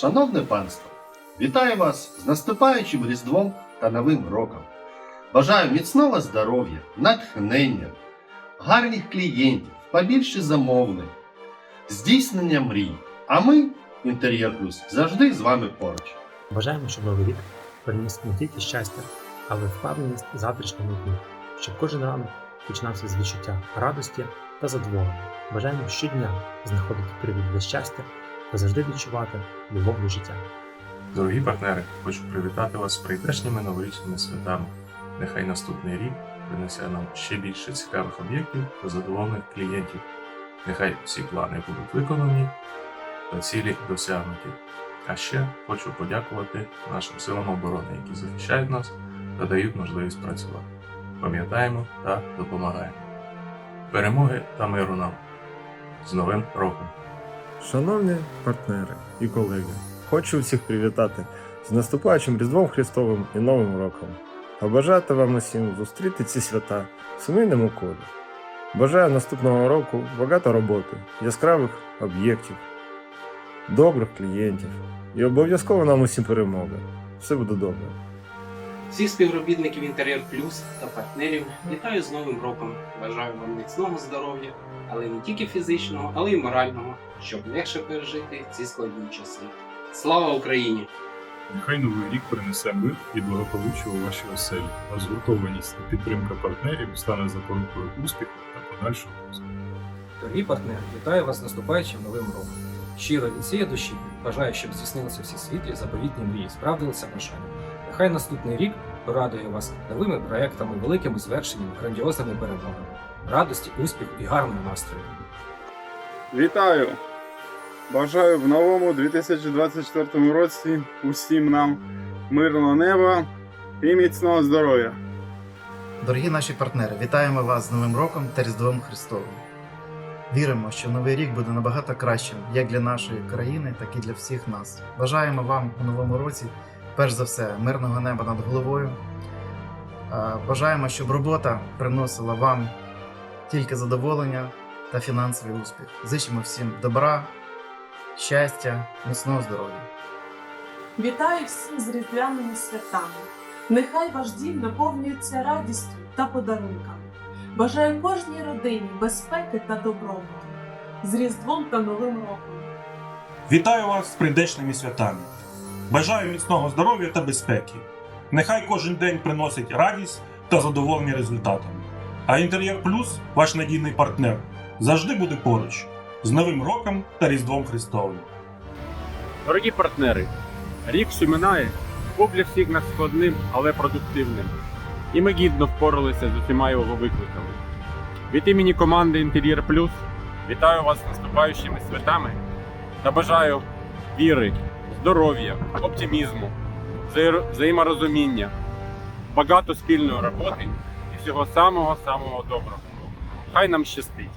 Шановне панство, вітаю вас з наступаючим Різдвом та Новим роком. Бажаю міцного здоров'я, натхнення, гарних клієнтів, побільше замовлень, здійснення мрій. А ми, Інтер'єр Плюс, завжди з вами поруч. Бажаємо, щоб новий рік приніс не тільки щастя, але й впевненість завтрашньому дні, щоб кожен ранок починався з відчуття радості та задоволення. Бажаємо щодня знаходити привід для щастя та завжди відчувати любов до життя. Дорогі партнери, хочу привітати вас з прийдешніми новорічними святами. Нехай наступний рік принесе нам ще більше цікавих об'єктів та задоволених клієнтів. Нехай всі плани будуть виконані та цілі досягнуті. А ще хочу подякувати нашим силам оборони, які захищають нас та дають можливість працювати. Пам'ятаємо та допомагаємо. Перемоги та миру нам! З Новим роком! Шановні партнери і колеги, хочу всіх привітати з наступаючим Різдвом Христовим і Новим роком. Побажати вам усім зустріти ці свята в сімейному колі. Бажаю наступного року багато роботи, яскравих об'єктів, добрих клієнтів і обов'язково нам усім перемоги. Все буде добре. Всіх співробітників Інтер'єр Плюс та партнерів вітаю з Новим роком. Бажаю вам міцного здоров'я, але не тільки фізичного, але й морального, щоб легше пережити ці складні часи. Слава Україні! Нехай новий рік принесе мир і благополуччя у вашій оселі, а згуртованість та підтримка партнерів стане запорукою успіху та подальшого успіху. Дорогі партнери, вітаю вас з наступаючим новим роком. Щиро від цієї душі бажаю, щоб здійснилися всі світлі заповітні мрії, справдилися бажання. Нехай наступний рік порадує вас новими проектами, великими звершеннями, грандіозними перемогами, радості, успіху і гарного настрою. Вітаю! Бажаю в новому 2024 році усім нам мирного неба і міцного здоров'я. Дорогі наші партнери, вітаємо вас з Новим роком та Різдвом Христовим. Віримо, що новий рік буде набагато кращим як для нашої країни, так і для всіх нас. Бажаємо вам у новому році, перш за все, мирного неба над головою. Е, Бажаємо, щоб робота приносила вам тільки задоволення та фінансовий успіх. Зичимо всім добра, щастя, міцного здоров'я. Вітаю всіх з різдвяними святами. Нехай ваш дім наповнюється радістю та подарунками. Бажаю кожній родині безпеки та добробуту. З Різдвом та Новим роком. Вітаю вас з прийдешними святами. Бажаю міцного здоров'я та безпеки. Нехай кожен день приносить радість та задоволення результатами. А Інтер'єр Плюс, ваш надійний партнер, завжди буде поруч. З Новим роком та Різдвом Христовим. Дорогі партнери, рік що минає, був для всіх нас складним, але продуктивним. І ми гідно впоралися з усіма його викликами. Від імені команди Інтер'єр Плюс вітаю вас з наступаючими святами та бажаю віри, здоров'я, оптимізму, взаєморозуміння, багато спільної роботи і всього самого-самого доброго. Хай нам щастить!